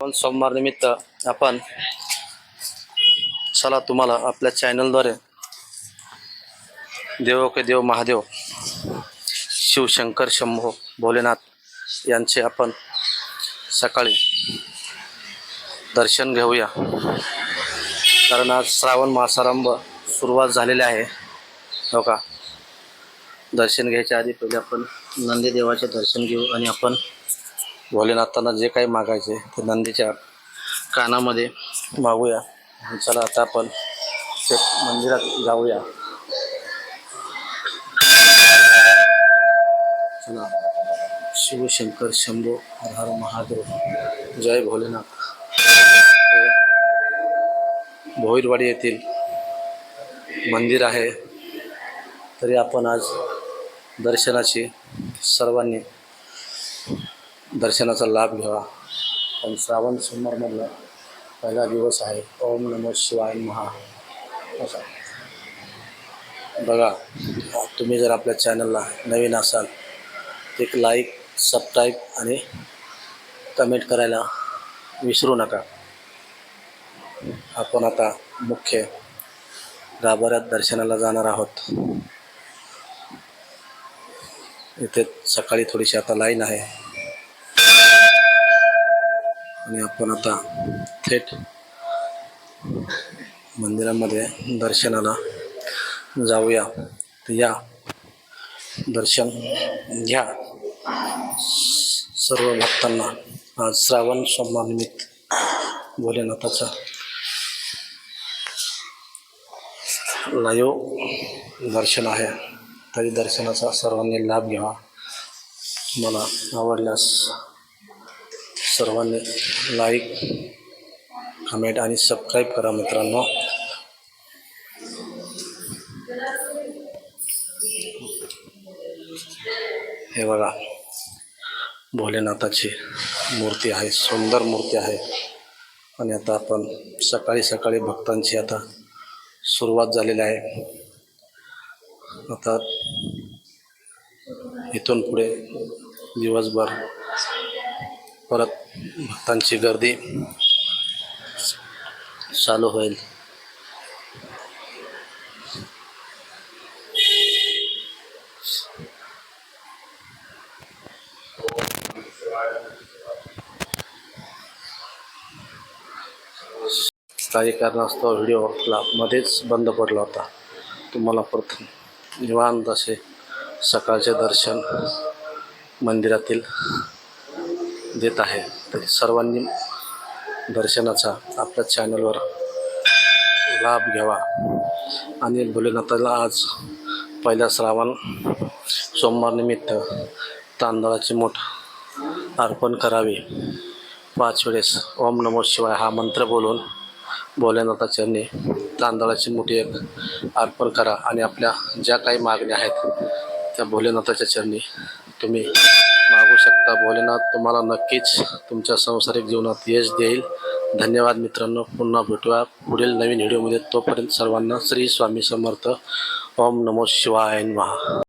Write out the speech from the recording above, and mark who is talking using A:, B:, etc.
A: पण सोमवार निमित्त आपण चला तुम्हाला आपल्या चॅनलद्वारे देव के देव महादेव शिवशंकर शंभो भोलेनाथ यांचे आपण सकाळी दर्शन घेऊया. कारण आज श्रावण मासारंभ सुरुवात झालेली आहे. हो का? दर्शन घ्यायच्या आधी पहिले आपण नंदीदेवाचे दर्शन घेऊ आणि आपण भोलेनाथांना जे काही मागायचे ते नंदीच्या कानामध्ये मागूया. चला आता आपण ते मंदिरात जाऊया. चला. शिवशंकर शंभो हर महादेव. जय भोलेनाथ. हे भोईरवाडी येथील मंदिर आहे. तरी आपण आज दर्शनाची सर्वांनी दर्शनाचा लाभ घ्यावा पण श्रावण सोमवारमधला पहिला दिवस आहे. ओम नमो शिवाय महा असा. बघा तुम्ही जर आपल्या चॅनलला नवीन असाल तर एक लाईक सबस्क्राईब आणि कमेंट करायला विसरू नका. आपण आता मुख्य गाभाऱ्यात दर्शनाला जाणार आहोत. इथे सकाळी थोडीशी आता लाईन आहे. आणि आपण आता थेट मंदिरामध्ये दर्शनाला जाऊया. या दर्शन घ्या. सर्व भक्तांना आज श्रावण सोमवारनिमित्त भोलेनाथाचा लाईव्ह दर्शन आहे. तरी दर्शनाचा सर्वांनी लाभ घ्यावा. मला आवडल्यास सर्वांनी लाईक कमेंट आणि सबस्क्राईब करा मित्रांनो. हे बघा भोलेनाथाची मूर्ती आहे सुंदर मूर्ती आहे. आणि आता आपण सकाळी सकाळी भक्तांची आता सुरुवात झालेली आहे. आता इथून पुढे दिवसभर परत भक्तांची गर्दी चालू होईल. काही कारणास्तव व्हिडिओ मध्येच बंद पडला होता. तुम्हाला प्रथम निवांत असे सकाळचे दर्शन मंदिरातील देत आहे. तरी सर्वांनी दर्शनाचा आपल्या चॅनलवर लाभ घ्यावा. आणि भोलेनाथाला आज पहिल्या श्रावण सोमवारनिमित्त तांदळाची मूठ अर्पण करावी. पाच वेळेस ओम नमो शिवाय हा मंत्र बोलून भोलेनाथाचरणी तांदळाची मुठी एक अर्पण करा. आणि आपल्या ज्या काही मागण्या आहेत त्या भोलेनाथाच्या चरणी तुम्ही मागू शकता. भोलेनाथ तुम्हाला नक्कीच तुमच्या संसारिक जीवनात यश देईल. धन्यवाद मित्रांनो. पुन्हा भेटूया पुढील नवीन व्हिडिओमध्ये. तोपर्यंत सर्वांना श्री स्वामी समर्थ. ओम नमो शिवाय महा